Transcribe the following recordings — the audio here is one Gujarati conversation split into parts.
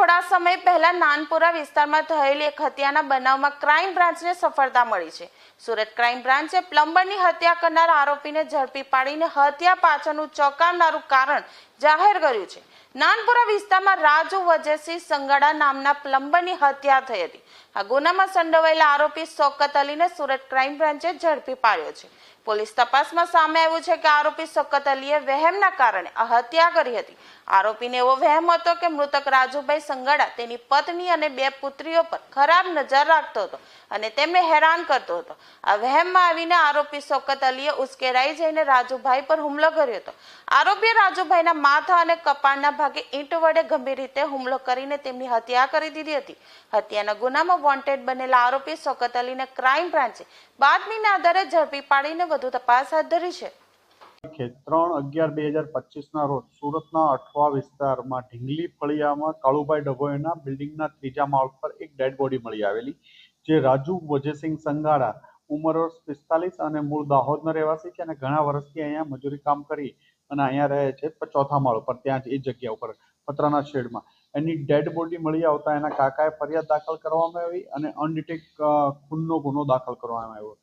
સમય પહેલા નાનપુરા વિસ્તારમાં થયેલી એક હત્યાના બનાવમાં ક્રાઇમ બ્રાન્ચને સફળતા મળી છે. સુરત ક્રાઇમ બ્રાન્ચે પ્લમ્બરની હત્યા કરનાર આરોપીને ઝડપી પાડીને હત્યા પાછળનું ચોંકાવનારું કારણ જાહેર કર્યું છે. નાનપુરા વિસ્તારમાં રાજુ વજેસિંહ સંગાડા નામના પ્લમ્બરની હત્યા થઈ હતી. આ ગુનામાં સંડોવાયેલા આરોપી સોકત અલીને સુરત ક્રાઇમ બ્રાન્ચે ઝડપી પાડ્યો છે. પોલીસ તપાસમાં સામે આવ્યું છે કે આરોપી શોકત અલીએ વહેમના કારણે આ હત્યા કરી હતી. આરોપીને એવો વહેમ હતો કે મૃતક રાજુભાઈ સંગાડા તેની પત્ની અને બે પુત્રીઓ પર ખરાબ નજર રાખતો હતો અને તેમને હેરાન કરતો હતો. આ વહેમમાં આવીને આરોપી સોકત અલીએ ઉશ્કેરાઈ જઈને રાજુભાઈ પર હુમલો કર્યો હતો. આરોપીએ રાજુભાઈના માથા અને કપાળના ભાગે ઈંટ વડે ગંભીર રીતે હુમલો કરીને તેમની હત્યા કરી દીધી હતી. હત્યાના ગુનામાં વોન્ટેડ બનેલા આરોપી સોકત અલીને ક્રાઇમ બ્રાન્ચે બાતમીના આધારે ઝડપી પાડીને વધુ તપાસ હાથ ધરી છે. ત્રણ અગિયાર બે હજાર પચીસના રોજ સુરતના અઠવા વિસ્તારમાં ઢીંગલી ફળિયામાં કાળુભાઈ ડભોઈના બિલ્ડિંગના ત્રીજા માળ પર એક ડેડ બોડી મળી આવેલી, જે રાજુ વજયસિંહ સંગાડા, ઉંમર વર્ષ પિસ્તાલીસ અને મૂળ દાહોદના રહેવાસી છે અને ઘણા વર્ષથી અહીંયા મજૂરી કામ કરી અને અહીંયા રહે છે ચોથા માળ ઉપર ત્યાં જ એ જગ્યા ઉપર, પતરાના શેડમાં. એની ડેડ બોડી મળી આવતા એના કાકાએ ફરિયાદ દાખલ કરવામાં આવી અને અનડિટેક ખૂનનો ગુનો દાખલ કરવામાં આવ્યો.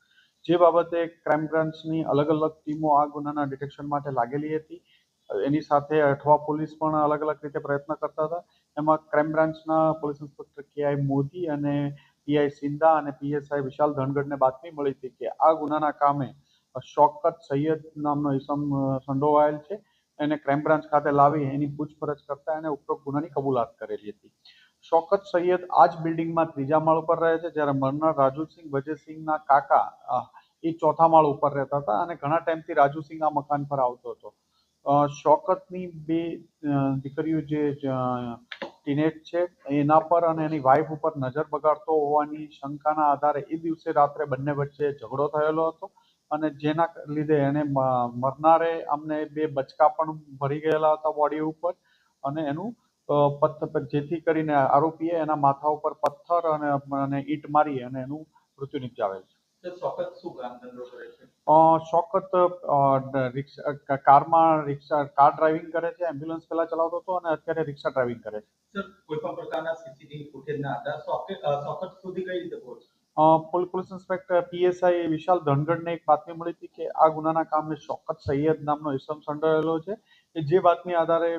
જે બાબતે ક્રાઇમ બ્રાન્ચની અલગ અલગ ટીમો આ ગુનાના ડિટેક્શન માટે લાગેલી હતી. એની સાથે અઠવા પોલીસ પણ અલગ અલગ રીતે પ્રયત્ન કરતા હતા. એમાં ક્રાઇમ બ્રાન્ચના પોલીસ ઇન્સ્પેક્ટર કે આઈ મોદી અને પીઆઈ સિંધા અને પીએસઆઈ વિશાલ ધનગઢને બાતમી મળી હતી કે આ ગુનાના કામે શોકત સૈયદ નામનો ઇસમ સંડોવાયેલ છે. એને ક્રાઇમ બ્રાન્ચ ખાતે લાવી એની પૂછપરછ કરતા એને ઉપરોક્ત ગુનાની કબૂલાત કરેલી હતી. શોકત સૈયદ આ જ બિલ્ડિંગમાં ત્રીજા માળ ઉપર રહે છે, જ્યારે મરનાર રાજુસિંહ વજયસિંહના કાકા એ ચોથા માળ ઉપર રહેતા હતા અને ઘણા ટાઈમથી રાજુસિંહ આ મકાન પર આવતો હતો. શોકતની બે દીકરીઓ જે ટીનેજ છે, એના પર અને એની વાઈફ ઉપર નજર બગાડતો હોવાની શંકાના આધારે એ દિવસે રાત્રે બંને વચ્ચે ઝઘડો થયેલો હતો. અને જેના લીધે એને મરનારે અમને બે બચકા પણ ભરી ગયેલા હતા બોડી ઉપર અને એનું પથ્થર જેથી કરીને આરોપીએ એના માથા ઉપર પથ્થર અને અને ઈંટ મારી અને એનું મૃત્યુ નિપજાવેલ છે. શોકત રિક્ષા કારમાં રિક્ષા કાર ડ્રાઇવિંગ કરે છે એમ્બ્યુલન્સ પહેલા ચલાવતો હતો અને અત્યારે રિક્ષા ડ્રાઇવિંગ કરે છે. સર કોઈ પણ પ્રકારના સીસીટીવી ફૂટેજના આધાર શોકત સુધી કઈ રીતે પહોંચે અ, police- police inspector PSI Vishal ધનગઢને એક બાતમી મળી હતી કે આ ગુનાના કામે શોકત સૈયદ નામનો ઇસમ સંડોવાયેલો છે જે બાતમી આધારે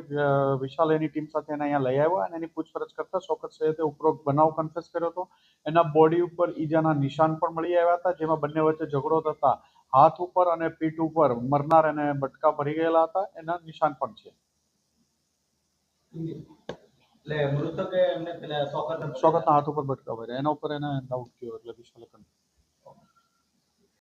વિશાલ એની ટીમ સાથે એને અહીંયા લઈ આવ્યા અને એની પૂછપરછ કરતા શોકત સૈયદે ઉપરોક્ત બનાવ કન્ફેસ કર્યો હતો. એના બોડી ઉપર ઈજાના નિશાન પણ મળી આવ્યા હતા, જેમાં બંને વચ્ચે ઝઘડો થતા હાથ ઉપર અને પીઠ ઉપર મરનાર એને બટકા ભરી ગયેલા હતા. એના નિશાન પણ છે. એટલે મૃતકે એમને પેલા શોકત શોકતના હાથ ઉપર બટકા ભર્યા એના ઉપર એને ડાઉટ થયો, એટલે વિશાલે confess